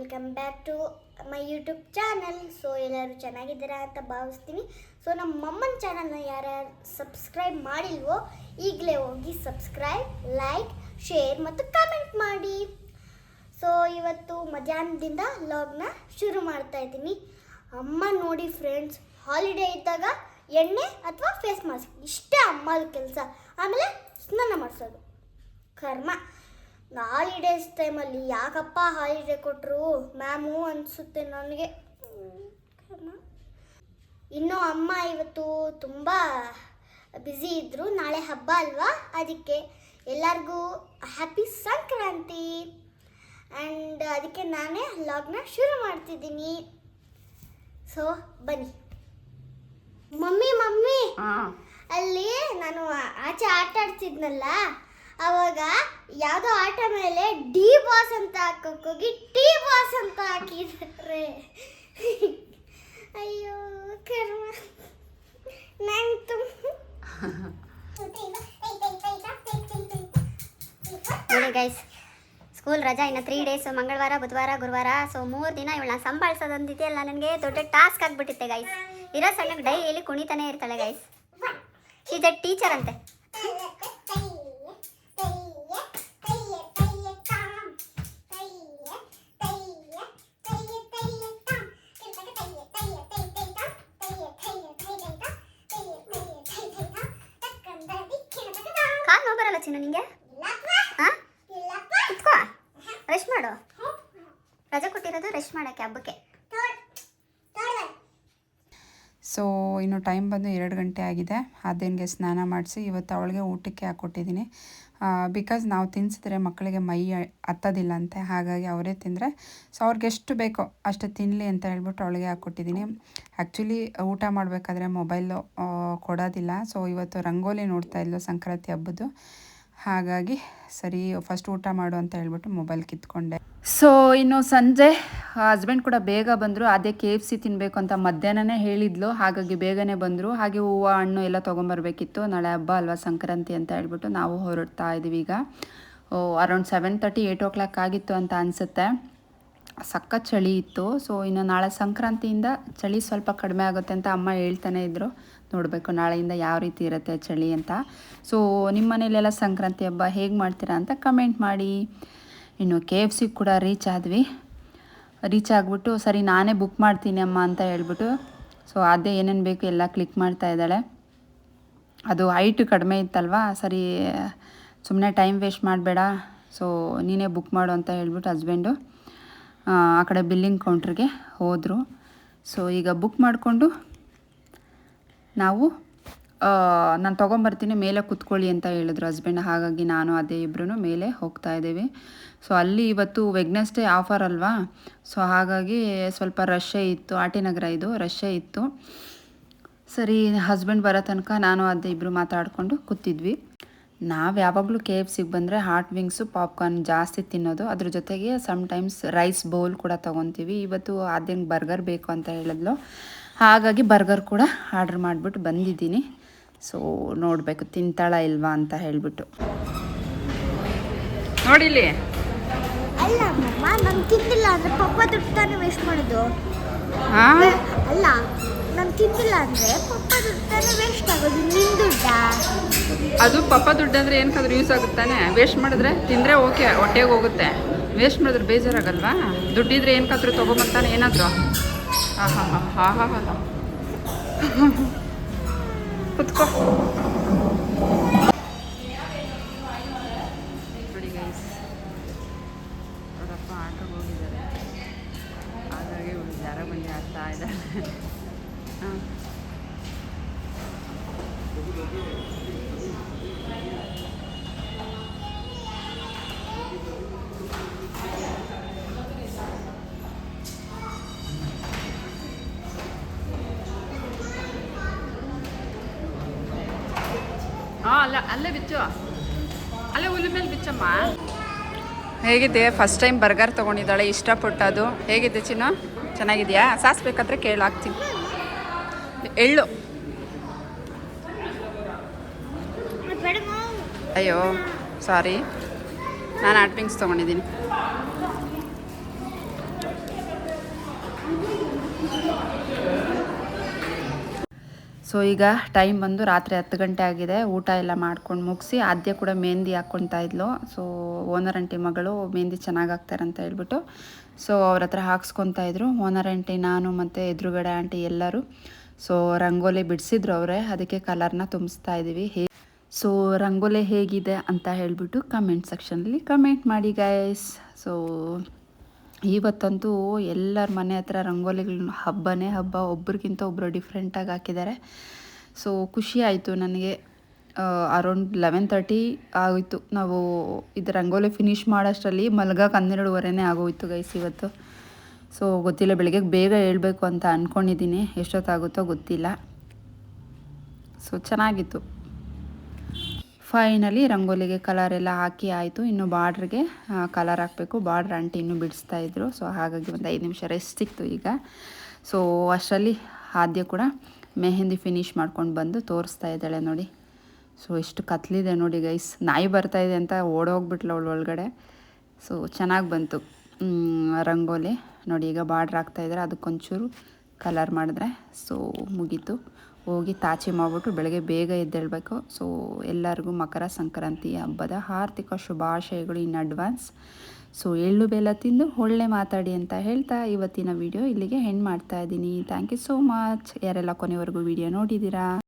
Welcome back to my YouTube channel so ಎಲ್ಲರೂ ಚೆನ್ನಾಗಿದ್ದೀರಾ ಅಂತ ಭಾವಿಸ್ತೀನಿ. ಸೊ ನಮ್ಮ ಮಮ್ಮನ ಚಾನಲ್ನ ಯಾರ್ಯಾರು ಸಬ್ಸ್ಕ್ರೈಬ್ ಮಾಡಿಲ್ವೋ, ಈಗಲೇ ಹೋಗಿ ಸಬ್ಸ್ಕ್ರೈಬ್ ಲೈಕ್ ಶೇರ್ ಮತ್ತು ಕಮೆಂಟ್ ಮಾಡಿ. ಸೊ ಇವತ್ತು ಮಧ್ಯಾಹ್ನದಿಂದ ಲಾಗ್ನ ಶುರು ಮಾಡ್ತಾ ಇದ್ದೀನಿ. ಅಮ್ಮ ನೋಡಿ ಫ್ರೆಂಡ್ಸ್ ಹಾಲಿಡೇ ಇದ್ದಾಗ ಎಣ್ಣೆ ಅಥವಾ ಫೇಸ್ ಮಾಸ್ಕ್ ಇಷ್ಟೇ ಅಮ್ಮದ ಕೆಲಸ. ಆಮೇಲೆ ಸ್ನಾನ ಮಾಡಿಸೋದು. ಕರ್ಮ. ಹಾಲಿಡೇಸ್ ಟೈಮಲ್ಲಿ ಯಾಕಪ್ಪ ಹಾಲಿಡೇ ಕೊಟ್ಟರು ಮ್ಯಾಮು ಅನಿಸುತ್ತೆ ನನಗೆ. ಇನ್ನು ಅಮ್ಮ ಇವತ್ತು ತುಂಬ ಬ್ಯುಸಿ ಇದ್ದರು ನಾಳೆ ಹಬ್ಬ ಅಲ್ವಾ? ಅದಕ್ಕೆ ಎಲ್ಲರಿಗೂ ಹ್ಯಾಪಿ ಸಂಕ್ರಾಂತಿ. ಆ್ಯಂಡ್ ಅದಕ್ಕೆ ನಾನೇ ಲಾಗ್ನ ಶುರು ಮಾಡ್ತಿದ್ದೀನಿ. ಸೊ ಬನ್ನಿ. Mummy mummy. ಅಲ್ಲಿ ನಾನು ಆಚೆ ಆಟ ಆಡ್ತಿದ್ನಲ್ಲ ಅವಾಗ ಯಾವುದೋ ಆಟ ಮೇಲೆ ಡಿ ಬಾಸ್ ಅಂತ ಹಾಕೋಕ್ಕೋಗಿ ಟಿ ಬಾಸ್ ಅಂತ ಹಾಕಿದ್ರೆ. ಅಯ್ಯೋ, ಕರ್ಮ. ನಂಗೆ ತುಂಬ ಗೈಸ್ ಸ್ಕೂಲ್ ರಜಾ ಇನ್ನು ತ್ರೀ ಡೇಸ್ ಮಂಗಳವಾರ, ಬುಧವಾರ, ಗುರುವಾರ ಸೊ ಮೂರು ದಿನ ಇವಳನ್ನ ಸಂಭಾಳಿಸೋದೊಂದಿದೆಯಲ್ಲ ನನಗೆ ದೊಡ್ಡ ಟಾಸ್ಕ್ ಆಗಿಬಿಟ್ಟಿತ್ತೆ ಗೈಸ್ ಇರೋ ಸಣ್ಣಗೆ ಡೈಲಿ ಕುಣಿತಾನೆ ಇರ್ತಾಳೆ ಗೈಸ್ ಈಸ್ ಎ ಟೀಚರ್ ಅಂತೆ. ಬರಲ್ಲ ಚಿನ್ನ ನಿಂಗೆ ಕುತ್ಕೋ. ರೆಸ್ಟ್ ಮಾಡು. ರಜೆ ಕೊಟ್ಟಿರೋದು ರೆಸ್ಟ್ ಮಾಡೋಕ್ಕೆ ಹಬ್ಬಕ್ಕೆ. ಸೊ ಇನ್ನು ಟೈಮ್ ಬಂದು ಎರಡು ಗಂಟೆ ಆಗಿದೆ. ಅದೇನಿಗೆ ಸ್ನಾನ ಮಾಡಿಸಿ ಇವತ್ತು ಅವಳಿಗೆ ಊಟಕ್ಕೆ ಹಾಕ್ಕೊಟ್ಟಿದ್ದೀನಿ ಬಿಕಾಸ್ ನಾವು ತಿನ್ಸಿದ್ರೆ ಮಕ್ಕಳಿಗೆ ಮೈ ಹತ್ತೋದಿಲ್ಲ ಅಂತೆ ಹಾಗಾಗಿ ಅವರೇ ತಿಂದರೆ. ಸೊ ಅವ್ರಿಗೆ ಎಷ್ಟು ಬೇಕೋ ಅಷ್ಟು ತಿನ್ನಲಿ ಅಂತ ಹೇಳ್ಬಿಟ್ಟು ಅವಳಿಗೆ ಹಾಕ್ಕೊಟ್ಟಿದ್ದೀನಿ ಆ್ಯಕ್ಚುಲಿ ಊಟ ಮಾಡಬೇಕಾದ್ರೆ ಮೊಬೈಲು ಕೊಡೋದಿಲ್ಲ. ಸೊ ಇವತ್ತು ರಂಗೋಲಿ ನೋಡ್ತಾ ಇದ್ಲು ಸಂಕ್ರಾಂತಿ ಹಬ್ಬದ್ದು. ಹಾಗಾಗಿ ಸರಿ ಫಸ್ಟ್ ಊಟ ಮಾಡು ಅಂತ ಹೇಳ್ಬಿಟ್ಟು ಮೊಬೈಲ್ ಕಿತ್ಕೊಂಡೆ. ಸೊ ಇನ್ನು ಸಂಜೆ ಹಸ್ಬೆಂಡ್ ಕೂಡ ಬೇಗ ಬಂದರು. ಅದೇ ಕೆ ಎಫ್ ಸಿ ತಿನ್ನಬೇಕು ಅಂತ ಮಧ್ಯಾಹ್ನನೇ ಹೇಳಿದ್ಲು. ಹಾಗಾಗಿ ಬೇಗನೆ ಬಂದರು. ಹಾಗೆ ಹೂವು, ಹಣ್ಣು ಎಲ್ಲ ತೊಗೊಂಬರ್ಬೇಕಿತ್ತು. ನಾಳೆ ಹಬ್ಬ ಅಲ್ವಾ ಸಂಕ್ರಾಂತಿ ಅಂತ ಹೇಳ್ಬಿಟ್ಟು ನಾವು ಹೊರಡ್ತಾ ಇದ್ದೀವಿ ಈಗ. Around seven thirty eight o'clock ಆಗಿತ್ತು ಅಂತ ಅನಿಸುತ್ತೆ. ಸಕ್ಕ ಚಳಿ ಇತ್ತು. ಸೊ ಇನ್ನು ನಾಳೆ ಸಂಕ್ರಾಂತಿಯಿಂದ ಚಳಿ ಸ್ವಲ್ಪ ಕಡಿಮೆ ಆಗುತ್ತೆ ಅಂತ ಅಮ್ಮ ಹೇಳ್ತಾನೆ ಇದ್ದರು ನೋಡಬೇಕು ನಾಳೆಯಿಂದ ಯಾವ ರೀತಿ ಇರುತ್ತೆ ಚಳಿ ಅಂತ. ಸೊ ನಿಮ್ಮ ಮನೇಲೆಲ್ಲ ಸಂಕ್ರಾಂತಿ ಹಬ್ಬ ಹೇಗೆ ಮಾಡ್ತೀರಾ ಅಂತ ಕಮೆಂಟ್ ಮಾಡಿ. ಇನ್ನು ಕೆ ಎಫ್ ಸಿ ಕೂಡ ರೀಚ್ ಆದ್ವಿ. ರೀಚ್ ಆಗಿಬಿಟ್ಟು, ಸರಿ ನಾನೇ ಬುಕ್ ಮಾಡ್ತೀನಿ ಅಮ್ಮ ಅಂತ ಹೇಳ್ಬಿಟ್ಟು ಸೊ ಅದೇ ಏನೇನು ಬೇಕು ಎಲ್ಲ ಕ್ಲಿಕ್ ಮಾಡ್ತಾ ಇದ್ದಾಳೆ. ಅದು ಹೈಟ್ ಕಡಿಮೆ ಇತ್ತಲ್ವಾ, ಸರಿ ಸುಮ್ಮನೆ ಟೈಮ್ ವೇಸ್ಟ್ ಮಾಡಬೇಡ ಸೊ ನೀನೇ ಬುಕ್ ಮಾಡು ಅಂತ ಹೇಳ್ಬಿಟ್ಟು ಹಸ್ಬೆಂಡು ಆ ಕಡೆ ಬಿಲ್ಲಿಂಗ್ ಕೌಂಟ್ರಿಗೆ ಹೋದರು. ಸೊ ಈಗ ಬುಕ್ ಮಾಡಿಕೊಂಡು ನಾವು ನಾನು ತೊಗೊಂಬರ್ತೀನಿ, ಮೇಲೆ ಕುತ್ಕೊಳ್ಳಿ ಅಂತ ಹೇಳಿದ್ರು ಹಸ್ಬೆಂಡ್ ಹಾಗಾಗಿ ನಾನು ಅದೇ ಇಬ್ಬರೂ ಮೇಲೆ ಹೋಗ್ತಾ ಇದ್ದೀವಿ. ಸೊ ಅಲ್ಲಿ ಇವತ್ತು ವೆಗ್ನೆಸ್ಡೇ ಆಫರ್ ಅಲ್ವಾ? ಸೊ ಹಾಗಾಗಿ ಸ್ವಲ್ಪ ರಶ್ಶೇ ಇತ್ತು. ಆಟಿನಗರ ಇದು ರಶ್ಶೇ ಇತ್ತು. ಸರಿ ಹಸ್ಬೆಂಡ್ ಬರೋ ತನಕ ನಾನು ಅದೇ ಇಬ್ಬರು ಮಾತಾಡಿಕೊಂಡು ಕೂತಿದ್ವಿ. ನಾವು ಯಾವಾಗಲೂ ಕೆ ಎಫ್ ಸಿಗೆ ಬಂದರೆ ಹಾಟ್ ವಿಂಗ್ಸು ಪಾಪ್ಕಾರ್ನ್ ಜಾಸ್ತಿ ತಿನ್ನೋದು. ಅದ್ರ ಜೊತೆಗೆ ಸಮ್ಟೈಮ್ಸ್ ರೈಸ್ ಬೌಲ್ ಕೂಡ ತೊಗೊತೀವಿ. ಇವತ್ತು ಅದೇನು ಬರ್ಗರ್ ಬೇಕು ಅಂತ ಹೇಳಿದ್ಲು. ಹಾಗಾಗಿ ಬರ್ಗರ್ ಕೂಡ ಆರ್ಡ್ರ್ ಮಾಡಿಬಿಟ್ಟು ಬಂದಿದ್ದೀನಿ. ಸೊ ನೋಡಬೇಕು ತಿಂತಾಳ ಇಲ್ವಾ ಅಂತ ಹೇಳಿಬಿಟ್ಟು. ನೋಡಿಲಿ ಅಲ್ಲ ಅಮ್ಮಮ್ಮ ನಾನು ತಿಂದಿಲ್ಲ ಅಂದ್ರೆ ಪಪ್ಪ ದುಡ್ಡು ತಾನೇ ವೇಸ್ಟ್ ಮಾಡೋದು. ಹಾಂ? ಅಲ್ಲ ನಾನು ತಿಂದಿಲ್ಲ ಅಂದ್ರೆ ಪಪ್ಪ ದುಡ್ಡು ತಾನೇ ವೇಸ್ಟ್ ಆಗೋದು ನಿನ್ ದುಡ್ಡಾ? ಅದು ಪಪ್ಪ ದುಡ್ಡು ಅಂದರೆ ಏನಕ್ಕಾದ್ರೂ ಯೂಸ್ ಆಗುತ್ತಾನೆ ವೇಸ್ಟ್ ಮಾಡಿದ್ರೆ ತಿಂದರೆ ಓಕೆ ಹೊಟ್ಟೆಗೆ ಹೋಗುತ್ತೆ. ವೇಸ್ಟ್ ಮಾಡಿದ್ರೆ ಬೇಜಾರಾಗಲ್ವಾ? ದುಡ್ಡಿದ್ರೆ ಏನಕ್ಕಾದ್ರೂ ತಗೊಂಬರ್ತಾನೆ ಏನಾದರೂ? ಹಾಂ ಹಾಂ ಹಾಂ ಹಾಂ ಹಾಂ ಹಾಂ ಕುತ್ಕೋ ನೋಡಿ ಗೈಸ್ ಅವರಪ್ಪ ಆಟೋಗೆ ಹೋಗಿದ್ದಾರೆ ಹಾಗಾಗಿ ಒಂದು ಜಾರ ಬಂಡಿ ಆಡ್ತಾ ಹಾಂ ಹಾಂ, ಅಲ್ಲ, ಅಲ್ಲೇ ಬಿಚ್ಚು. ಅಲ್ಲೇ ಹುಲಿ ಮೇಲೆ ಬಿಚ್ಚಮ್ಮ. ಹೇಗಿದೆ? ಫಸ್ಟ್ ಟೈಮ್ ಬರ್ಗರ್ ತಗೊಂಡಿದ್ದಾಳೆ ಇಷ್ಟಪಟ್ಟು ಅದು ಹೇಗಿದೆ ಚಿನ್ನ? ಚೆನ್ನಾಗಿದೆಯಾ? ಸಾಸ್ ಬೇಕಾದರೆ ಕೇಳಾಕ್ತೀನಿ ಎಳ್ಳು. ಅಯ್ಯೋ ಸಾರಿ ನಾನು ಆಟ್ ಪಿಂಗ್ಸ್ ತೊಗೊಂಡಿದ್ದೀನಿ. ಸೊ ಈಗ ಟೈಮ್ ಬಂದು ರಾತ್ರಿ ಹತ್ತು ಗಂಟೆ ಆಗಿದೆ. ಊಟ ಎಲ್ಲ ಮಾಡ್ಕೊಂಡು ಮುಗಿಸಿ, ಆದ್ಯ ಕೂಡ ಮೆಹಂದಿ ಹಾಕ್ಕೊತಾ ಇದ್ಲು. ಸೊ ಓನರ್ ಆಂಟಿ ಮಗಳು ಮೆಹಂದಿ ಚೆನ್ನಾಗಿ ಹಾಕ್ತಾರೆ ಅಂತ ಹೇಳ್ಬಿಟ್ಟು ಸೊ ಅವ್ರ ಹತ್ರ ಹಾಕ್ಸ್ಕೊತಾ ಇದ್ರು. ಓನರ್ ಆಂಟಿ ನಾನು ಮತ್ತು ಎದುರುಗಡೆ ಆಂಟಿ ಎಲ್ಲರೂ ಸೊ ರಂಗೋಲಿ ಬಿಡಿಸಿದ್ರು ಅವರೇ. ಅದಕ್ಕೆ ಕಲರ್ನ ತುಂಬಿಸ್ತಾ ಇದ್ದೀವಿ ಹೇ ಸೊ ರಂಗೋಲಿ ಹೇಗಿದೆ ಅಂತ ಹೇಳಿಬಿಟ್ಟು ಕಮೆಂಟ್ ಸೆಕ್ಷನಲ್ಲಿ ಕಮೆಂಟ್ ಮಾಡಿ ಗಾಯಸ್ ಸೊ ಇವತ್ತಂತೂ ಎಲ್ಲರ ಮನೆ ಹತ್ರ ರಂಗೋಲಿಗಳನ್ನ ಹಬ್ಬನೇ ಹಬ್ಬ, ಒಬ್ರಿಗಿಂತ ಒಬ್ಬರು ಡಿಫ್ರೆಂಟಾಗಿ ಹಾಕಿದ್ದಾರೆ. ಸೊ ಖುಷಿ ಆಯಿತು ನನಗೆ. ಅರೌಂಡ್ ಲೆವೆನ್ ತರ್ಟಿ ಆಗೋಯ್ತು. ನಾವು ಇದು ರಂಗೋಲಿ ಫಿನಿಷ್ ಮಾಡೋಷ್ಟರಲ್ಲಿ ಮಲ್ಗಕ್ಕೆ ಹನ್ನೆರಡುವರೆನೇ ಆಗೋಯ್ತು ಗೈಸ್ ಇವತ್ತು. ಸೊ ಗೊತ್ತಿಲ್ಲ, ಬೆಳಗ್ಗೆ ಬೇಗ ಹೇಳಬೇಕು ಅಂತ ಅಂದ್ಕೊಂಡಿದ್ದೀನಿ ಎಷ್ಟೊತ್ತಾಗುತ್ತೋ ಗೊತ್ತಿಲ್ಲ. ಸೊ ಚೆನ್ನಾಗಿತ್ತು. ಫೈನಲಿ ರಂಗೋಲಿಗೆ ಕಲರ್ ಎಲ್ಲ ಹಾಕಿ ಆಯಿತು. ಇನ್ನು ಬಾರ್ಡ್ರಿಗೆ ಕಲರ್ ಹಾಕಬೇಕು. ಬಾರ್ಡ್ರ್ ಆಂಟಿ ಇನ್ನೂ ಬಿಡಿಸ್ತಾ ಇದ್ರು. ಸೊ ಹಾಗಾಗಿ ಒಂದು ಐದು ನಿಮಿಷ ರೆಸ್ಟ್ ಸಿಕ್ತು ಈಗ. ಸೊ ಅಷ್ಟರಲ್ಲಿ ಆದ್ಯ ಕೂಡ ಮೆಹೆಂದಿ ಫಿನಿಶ್ ಮಾಡ್ಕೊಂಡು ಬಂದು ತೋರಿಸ್ತಾ ಇದ್ದಾಳೆ ನೋಡಿ. ಸೊ ಎಷ್ಟು ಕತ್ಲಿದೆ ನೋಡಿ ಗೈಸ್ ನಾಯಿ ಬರ್ತಾ ಇದೆ ಅಂತ ಓಡೋಗ್ಬಿಟ್ಲು ಅವಳು ಒಳಗಡೆ. ಸೊ ಚೆನ್ನಾಗಿ ಬಂತು. ರಂಗೋಲಿ. ನೋಡಿ ಈಗ ಬಾರ್ಡ್ರ್ ಹಾಕ್ತಾ ಇದ್ದಾರೆ ಅದಕ್ಕೊಂಚೂರು ಕಲರ್ ಮಾಡಿದ್ರೆ ಸೊ ಮುಗೀತು. ಹೋಗಿ ತಾಚಿ ಮಾಡಿಬಿಟ್ಟು ಬೆಳಗ್ಗೆ ಬೇಗ ಎದ್ದೇಳಬೇಕು. ಸೊ ಎಲ್ಲರಿಗೂ ಮಕರ ಸಂಕ್ರಾಂತಿ ಹಬ್ಬದ ಆರ್ಥಿಕ ಶುಭಾಶಯಗಳು ಇನ್ ಅಡ್ವಾನ್ಸ್. ಸೊ ಎಳ್ಳು ಬೆಲ್ಲ ತಿಂದು ಒಳ್ಳೆ ಮಾತಾಡಿ ಅಂತ ಹೇಳ್ತಾ ಇವತ್ತಿನ ವಿಡಿಯೋ ಇಲ್ಲಿಗೆ ಹೆಣ್ಣು ಮಾಡ್ತಾ ಇದ್ದೀನಿ. ಥ್ಯಾಂಕ್ ಯು ಸೋ ಮಚ್ ಯಾರೆಲ್ಲ ಕೊನೆವರೆಗೂ ವಿಡಿಯೋ ನೋಡಿದ್ದೀರಾ?